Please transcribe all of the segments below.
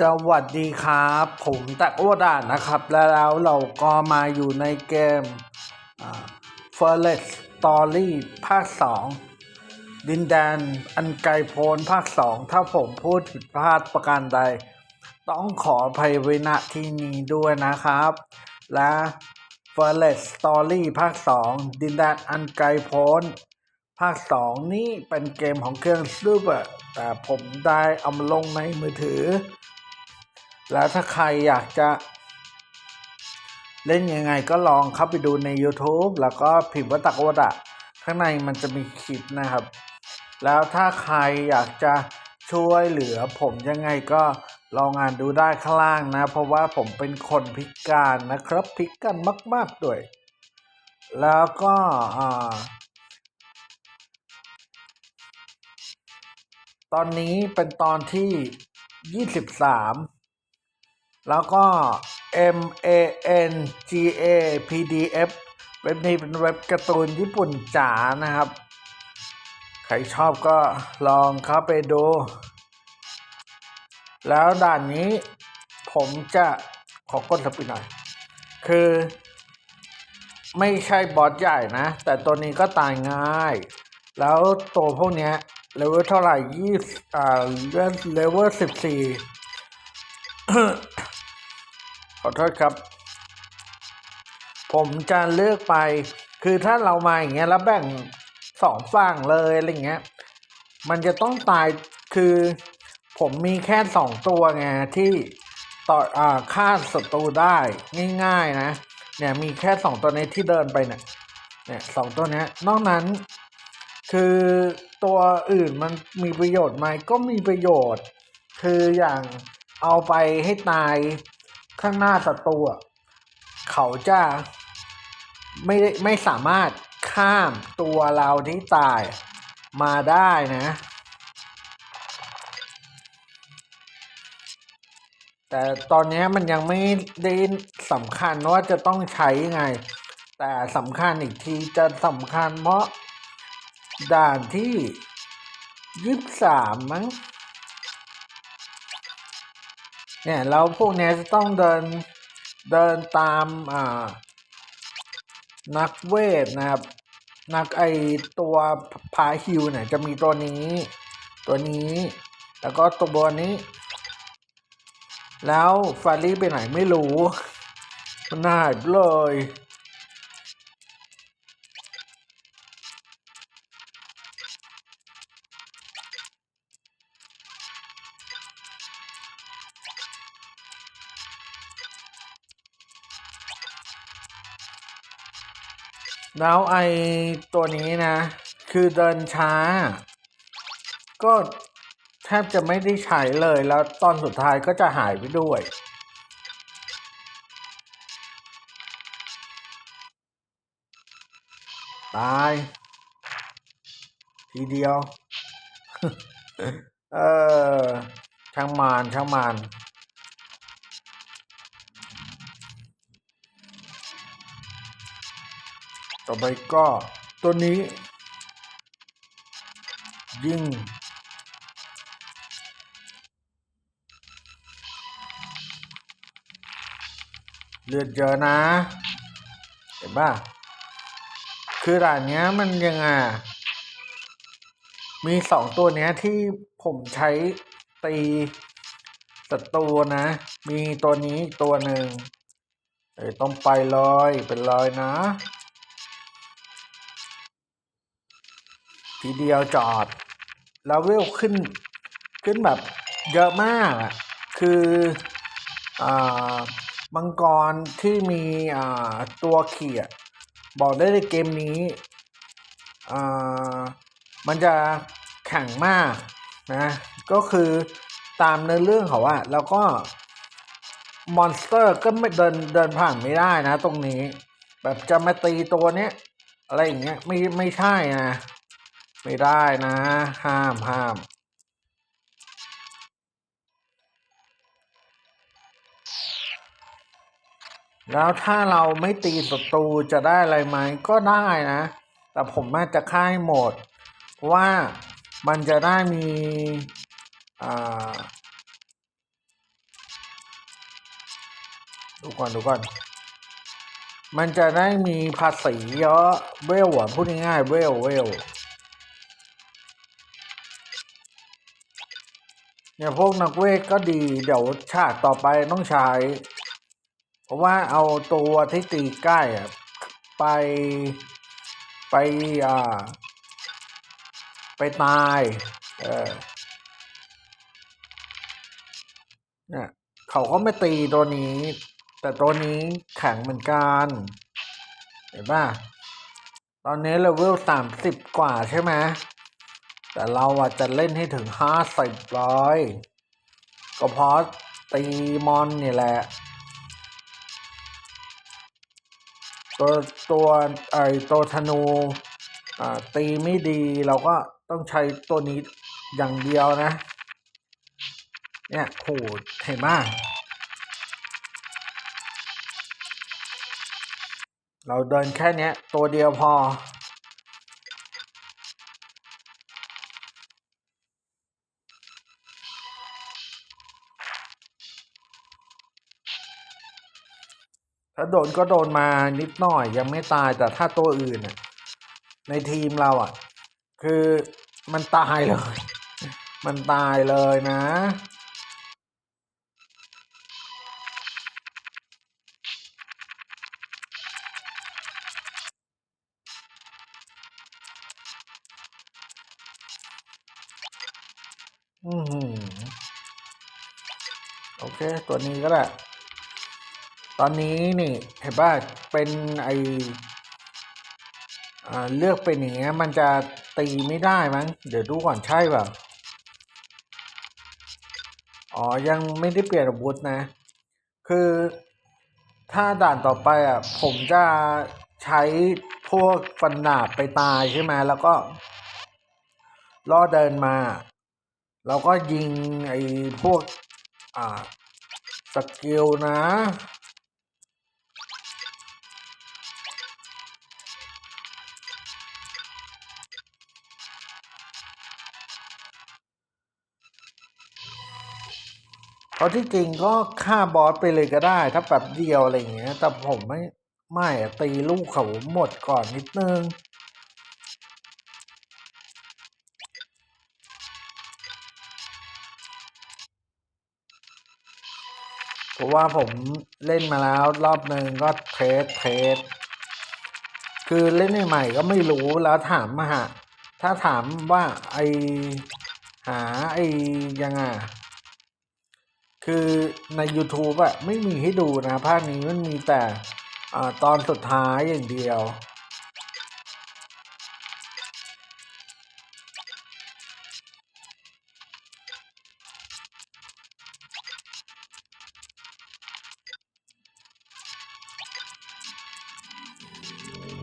สวัสดีครับ ผมตักอ้วดานะครับ แล้วเราก็มาอยู่ในเกมเฟอร์เรสตอรี่ภาค 2 ดินแดนอันไกลโพ้นภาค 2 ถ้าผมพูดผิดพลาดประการใด ต้องขออภัยไว้ณที่นี้ด้วยนะครับ และ f o r e s t Story ภาค 2 ดินแดนอันไกลโพ้นภาค 2 นี่เป็นเกมของเครื่องซูเปอร์แต่ผมได้เอามาลงในมือถือ แล้วถ้าใครอยากจะเล่นยังไงก็ลองเข้าไปดูใน YouTube แล้วก็พิมพ์ว่าตักวดะข้างในมันจะมีคลิปนะครับ แล้วถ้าใครอยากจะช่วยเหลือผมยังไงก็ลองอ่านดูได้ข้างล่างนะ เพราะว่าผมเป็นคนพิการนะครับ พิการมากๆด้วย แล้วก็ตอนนี้เป็นตอนที่ 23 แล้วก็ M A N G A P D F เว็บนี้เป็นเว็บการ์ตูนญี่ปุ่นจ๋านะครับ ใครชอบก็ลองเข้าไปดู แล้วด่านนี้ผมจะขอกดสปิดหน่อย คือ ไม่ใช่บอสใหญ่นะ แต่ตัวนี้ก็ตายง่าย แล้วตัวพวกเนี้ยเลเวลเท่าไหร่ยี่อ่าเลเวลสิบสี่ ขอโทษครับ ผมจะเลือกไป คือถ้าเรามาอย่างเงี้ยแล้วแบ่งสองฝั่งเลยอะไรเงี้ย มันจะต้องตายคือผมมีแค่สองตัวไงที่ต่ออ่าฆ่าศัตรูได้ง่ายๆนะ เนี่ยมีแค่สองตัวนี้ที่เดินไปเนี่ยเนี่ยสองตัวนี้นอกนั้น คือตัวอื่นมันมีประโยชน์ไหมก็มีประโยชน์ คืออย่างเอาไปให้ตาย ข้างหน้าศัตรูเขาจะไม่ได้ไม่สามารถข้ามตัวเราที่ตายมาได้นะ แต่ตอนนี้มันยังไม่ได้สำคัญว่าจะต้องใช้ไง แต่สำคัญอีกทีจะสำคัญเพราะด่านที่ยี่สิบสามมั้ง เนี่ยแล้วพวกเนี้ยจะต้องเดินเดินตามอ่านักเวทนะครับ นักไอตัวพาฮิวเนี่ยจะมีตัวนี้ ตัวนี้ แล้วก็ตัวนี้ แล้วฟารี่ไปไหนไม่รู้มันหายเลย แล้วไอตัวนี้นะ คือเดินช้า ก็แทบจะไม่ได้ใช้เลยแล้วตอนสุดท้ายก็จะหายไปด้วย ตาย ทีเดียว เออช่างมานช่างมาน ต่อไปก็ตัวนี้ ยิงเลือดเยอะนะ เห็นป่ะคือด่านเนี้ยมันยังไงอะมีสองตัวเนี้ยที่ผมใช้ตีศัตรูนะ มีตัวนี้อีกตัวหนึ่งเอ้ยต้องไปเลยเป็นรอยนะ ทีเดียวจอดแล้วเวลขึ้นขึ้นแบบเยอะมากอะคืออ่ามังกรที่มีอ่าตัวเขียบอกได้ในเกมนี้อ่ามันจะแข็งมากนะก็คือตามเนื้อเรื่องเขาอะแล้วก็มอนสเตอร์ก็ไม่เดินเดินผ่านไม่ได้นะตรงนี้ แบบจะมาตีตัวเนี้ยอะไรอย่างเงี้ยไม่ไม่ใช่นะ ไม่ได้นะ ห้ามห้ามแล้วถ้าเราไม่ตีศัตรูจะได้อะไรไหมก็ได้นะ แต่ผมน่าจะค่ายหมด ว่ามันจะได้มีอ่าดูก่อนดูก่อน มันจะได้มีภาษีเยอะเวลอะพูดง่ายๆเวลเวล เนี่ยพวกนักเวทก็ดีเดี๋ยวฉากต่อไปต้องใช้ เพราะว่าเอาตัวที่ตีใกล้อะไปไปอ่า ไปตาย เออเนี่ยเขาก็ไม่ตีตัวนี้ แต่ตัวนี้แข็งเหมือนกันเห็นป่ะตอนนี้เลเวลสามสิบกว่าใช่ไหม แต่เราอะจะเล่นให้ถึงห้าสิบร้อยก็เพราะตีมอนนี่แหละ ตัวตัวไอตัวธนูอ่าตีไม่ดีเราก็ต้องใช้ตัวนี้อย่างเดียวนะ เนี่ยโหเห็นมากเราเดินแค่เนี้ยตัวเดียวพอ ถ้าโดนก็โดนมานิดหน่อยยังไม่ตายแต่ถ้าตัวอื่นน่ะในทีมเราอะ คือมันตายเลย มันตายเลยนะ อือหือโอเค ตัวนี้ก็ได้ ตอนนี้นี่เห็นป่ะเป็นไอเลือกเป็นอย่างเงี้ยมันจะตีไม่ได้มั้ง เดี๋ยวดูก่อนใช่เปล่าอ๋อ ยังไม่ได้เปลี่ยนอาวุธนะ คือถ้าด่านต่อไปอะ ผมจะใช้พวกฟันดาบไปตายใช่ไหมแล้วก็ล่อเดินมาเราก็ยิงไอ้พวก อ่า สกิลนะ เพราะที่จริงก็ฆ่าบอสไปเลยก็ได้ ถ้าแบบเดียวอะไรอย่างเงี้ย แต่ผมไม่ไม่ตีลูกเขาหมดก่อนนิดนึงเพราะว่าผมเล่นมาแล้วรอบหนึ่งก็เทสเทสคือเล่นใหม่ๆก็ไม่รู้แล้วถามมาหาถ้าถามว่าไอหาไอยังไง คือใน YouTube อะไม่มีให้ดูนะ ภาคนี้มันมีแต่อตอนสุดท้ายอย่างเดียว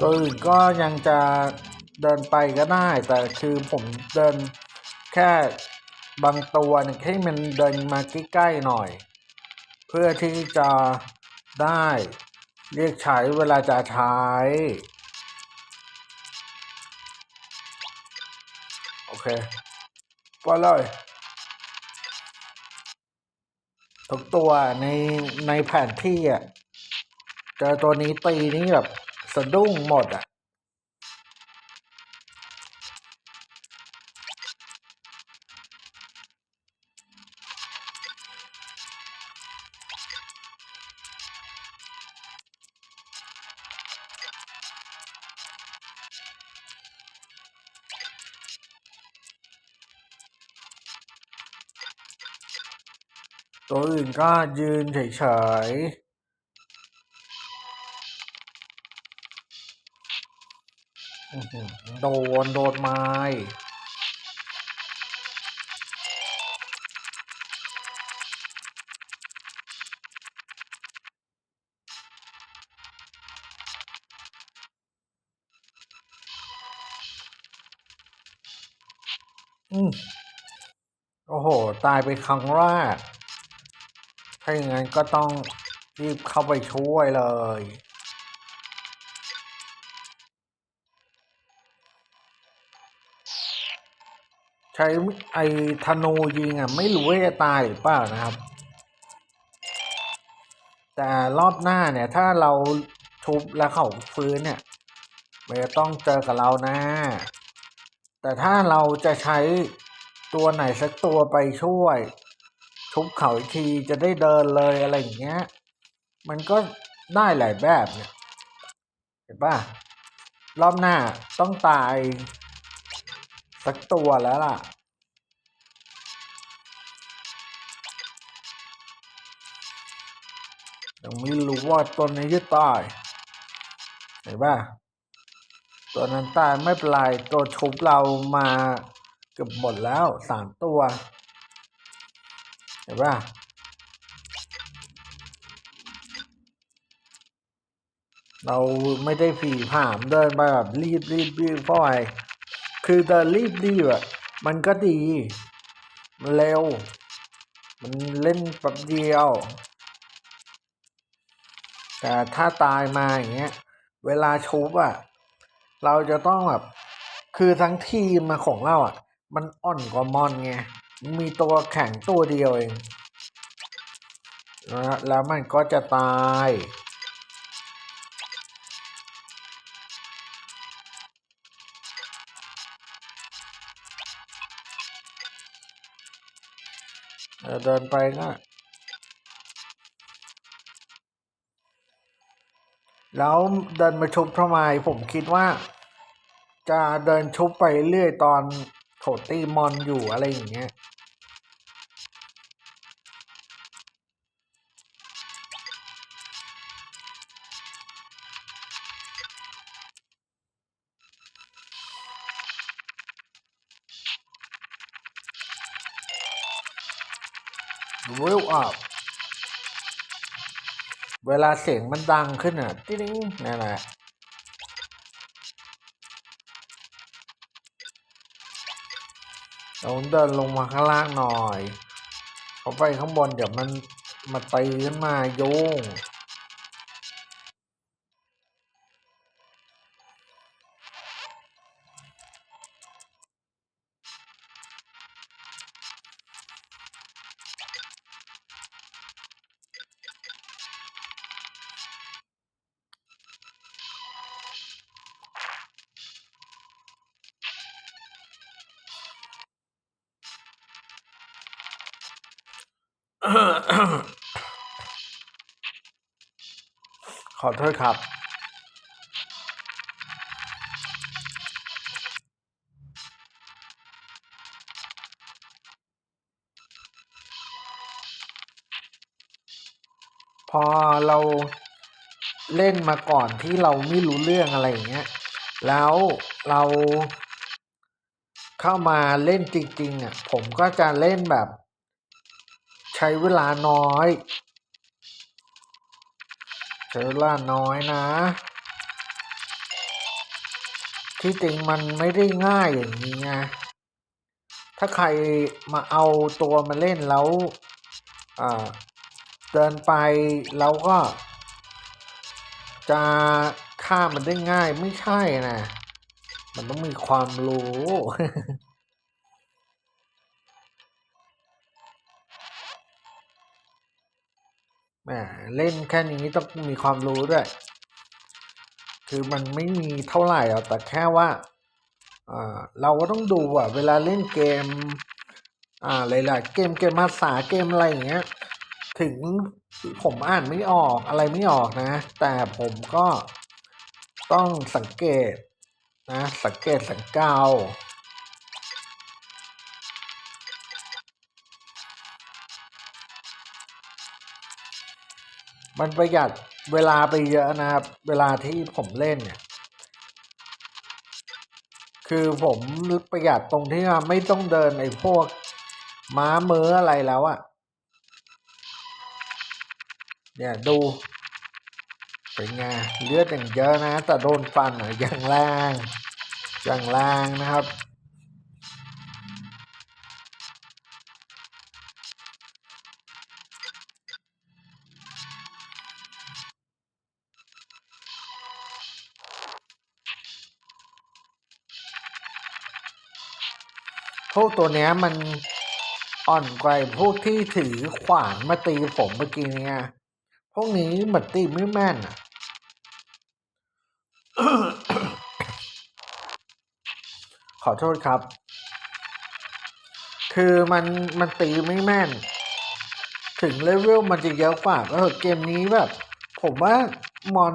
ตัวอื่นก็ยังจะเดินไปก็ได้ แต่คือผมเดินแค่ บางตัวเนี่ยให้มันเดินมาใกล้ๆหน่อย เพื่อที่จะได้เรียกใช้เวลาจะใช้โอเคปล่อยเลยทุกตัวในในแผนที่อะเจอตัวนี้ตีนี่แบบสะดุ้งหมดอะ ก็ยืนเฉยๆโดนโดนไม้อืมโอ้โห ตายไปครั้งแรกาอย่างนั้นก็ต้องรีบเข้าไปช่วยเลย ใช้ไอ้ธนูยิงอะ ไม่รู้ว่าจะตายหรือเปล่านะครับแแต่รอบหน้าเนี่ย ถ้าเราทุบแล้วเขาฟื้นเนี่ยมันจะต้องเจอกับเรานะ แต่ถ้าเราจะใช้ตัวไหนสักตัวไปช่วย ทุบเขาอีกทีจะได้เดินเลยอะไรอย่างเงี้ย มันก็ได้หลายแบบเนี่ยเห็นป่ะรอบหน้าต้องตาย สักตัวแล้วล่ะ ยังไม่รู้ว่าตัวนี้จะตายเห็นป่ะตัวนั้นตายไม่เป็นไรตัวชุบเรามาเกือบหมดแล้วสามตัว ห็นป่ะเราไม่ได้ผีผามเดินไปแบบรีบรีบรีบเพราะอะไรคือเดินรีบรีบอะมันก็ดี มันเร็ว มันเล่นแป๊บเดียว แต่ถ้าตายมาอย่างเงี้ย เวลาชุบอะเราจะต้องแบบ คือทั้งทีมมาของเราอะมันอ่อนกว่ามอนไง มีตัวแข็งตัวเดียวเองนะแล้วมันก็จะตาย เดินไปก็แล้วเดินมาชุบทำไมผมคิดว่า จะเดินชุบไปเรื่อยตอน โถตีมอนอยู่อะไรอย่างเงี้ยวิวอัพเวลาเสียงมันดังขึ้นอะติ๊งนั่นแหละ เราเดินลงมาข้างล่างหน่อยเพราไปข้างบนเดี๋ยวมันมาตีขึ้นมาโยง ขอโทษครับ พอเราเล่นมาก่อนที่เราไม่รู้เรื่องอะไรอย่างเงี้ย แล้วเราเข้ามาเล่นจริงๆอะผมก็จะเล่นแบบ ใช้เวลาน้อย ใช้เวลาน้อยนะ ที่จริงมันไม่ได้ง่ายอย่างนี้ไงถ้าใครมาเอาตัวมาเล่นแล้วเดินไปแล้วก็ จะฆ่ามันได้ง่ายไม่ใช่นะ มันต้องมีความรู้ เล่นแค่นี้ต้องมีความรู้ด้วย คือมันไม่มีเท่าไหร่หรอกแต่แค่ว่าเราก็ต้องดูอะ เวลาเล่นเกม อ่าหลายๆเกมเกมภาษาเกมอะไรอย่างเงี้ย ถึงผมอ่านไม่ออกอะไรไม่ออกนะ แต่ผมก็ต้องสังเกตนะ สังเกตสังเกา มันประหยัดเวลาไปเยอะนะครับ เวลาที่ผมเล่นเนี่ย คือผมประหยัดตรงที่ว่าไม่ต้องเดินไอ้พวกม้าเมืออะไรแล้วอะเนี่ยดูเป็นไงเลือดอย่างเยอะนะ แต่โดนฟันอะอย่างแรงอย่างแรงนะครับ ตัวเนี้ยมันอ่อนกว่าพวกที่ถือขวานมาตีผมเมื่อกี้เนี่ยพวกนี้เหมือนตีไม่แม่นอะขอโทษครับ คือมันมันตีไม่แม่น ถึงเลเวลมันจะเยอะกว่าก็เถอเกมนี้แบบ ผมว่ามอน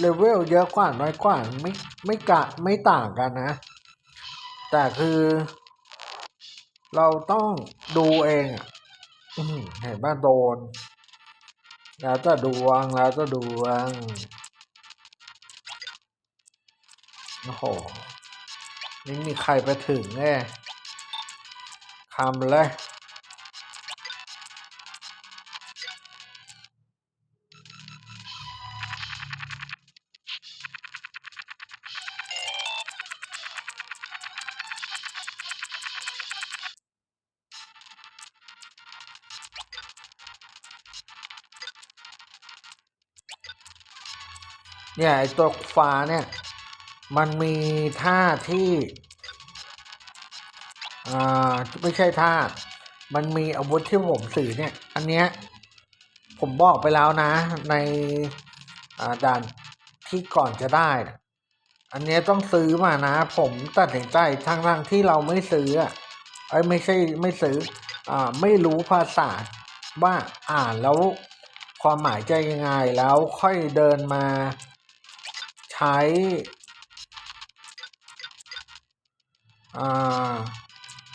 เลเวลเยอะกว่าน้อยกว่าไม่ไม่กะไม่ต่างกันนะ แต่คือ เราต้องดูเองเห็นบ้าโดน แล้วจะดวงแล้วจะดวงโอ้โหไม่มีใครไปถึงแน่คำเลย เนี่ยไอตัวฟ้าเนี่ย มันมีท่าที่อ่าไม่ใช่ท่า มันมีอาวุธที่ผมสื่อเนี่ย อันเนี้ยผมบอกไปแล้วนะในอ่าด่านที่ก่อนจะได้ อันเนี้ยต้องซื้อมานะ ผมตัดสินใจทั้งทงๆที่เราไม่ซื้อไอ้ไม่ใช่ไม่ซื้ออ่าไม่รู้ภาษาว่าอ่านแล้วความหมายจะยังไงแล้วค่อยเดินมา ใช้อ่า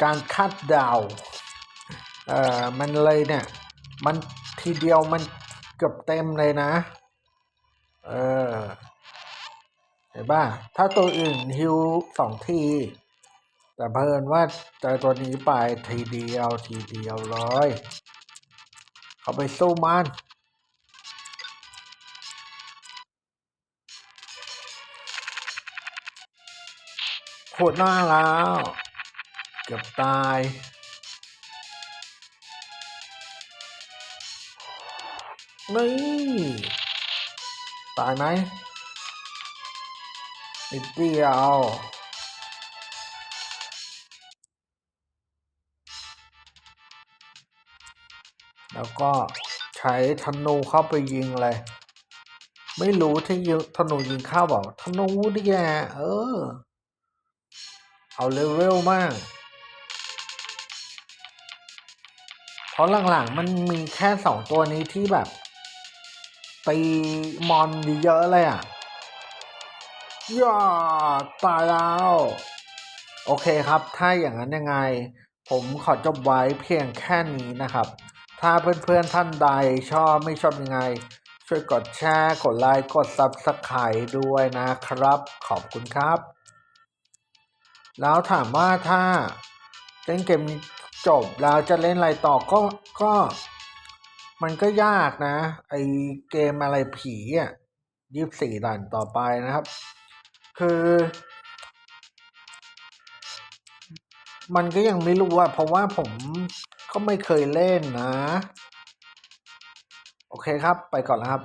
การคาดเดาเอ่อมันเลยเนี่ย มันทีเดียวมันเกือบเต็มเลยนะ เออเห็นป่ะ ถ้าตัวอื่นฮิวสองที แต่เพิ่นว่าเจอตัวนี้ไปทีเดียวทีเดียวเลย เขาไปสู้มัน ตรหน้าแล้ว เกือบตาย นี่ ตายไหมนิดเดียวแล้วก็ใช้ธนูเข้าไปยิงเลย ไม่รู้ที่ยิงธนูยิงเข้าบอกธนูดิแกเออ เอาเลเวลมาก เพราะหลังๆมันมีแค่สองตัวนี้ที่แบบ ตีมอนเยอะเลยอะย่าตายแล้ว โอเคครับ ถ้าอย่างนั้นยังไง ผมขอจบไว้เพียงแค่นี้นะครับ ถ้าเพื่อนๆท่านใดชอบไม่ชอบยังไง ช่วยกดแชร์ กดไลค์ กด Subscribe ด้วยนะครับ ขอบคุณครับ แล้วถามว่าถ้าเล่นเกมจบแล้วจะเล่นอะไรต่อก็ก็มันก็ยากนะ ไอเกมอะไรผีอะยี่สิบสี่ด่านต่อไปนะครับ คือ มันก็ยังไม่รู้อะเพราะว่าผมก็ไม่เคยเล่นนะ โอเคครับไปก่อนแล้วครับ